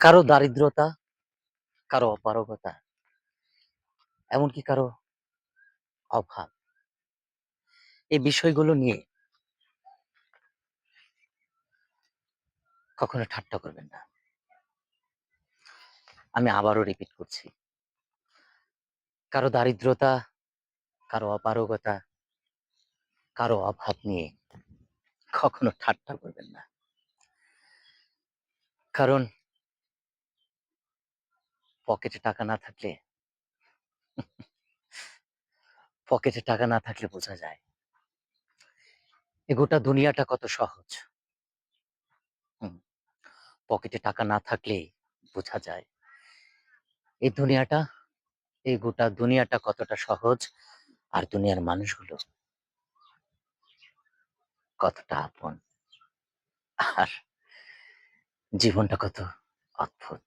কারও দারিদ্রতা, কারও অপারগতা, এমনকি কারও অভাব। এই বিষয়গুলো নিয়ে কখনো ঠাট্টা করবেন না। আমি আবারও রিপিট করছি। কারও দারিদ্রতা, কারও অপারগতা, কারও অভাব নিয়ে কখনো ঠাট্টা করবেন না। কারণ পকেটে টাকা না থাকলে পকেটে টাকা না থাকলে বোঝা যায়। এ গোটা দুনিয়াটা কত সহজ। পকেটে টাকা না থাকলে বোঝা যায়। এই দুনিয়াটা এই গোটা দুনিয়াটা কতটা সহজ, আর দুনিয়ার মানুষগুলো কতটা আপন। আর জীবনটা কত অদ্ভুত।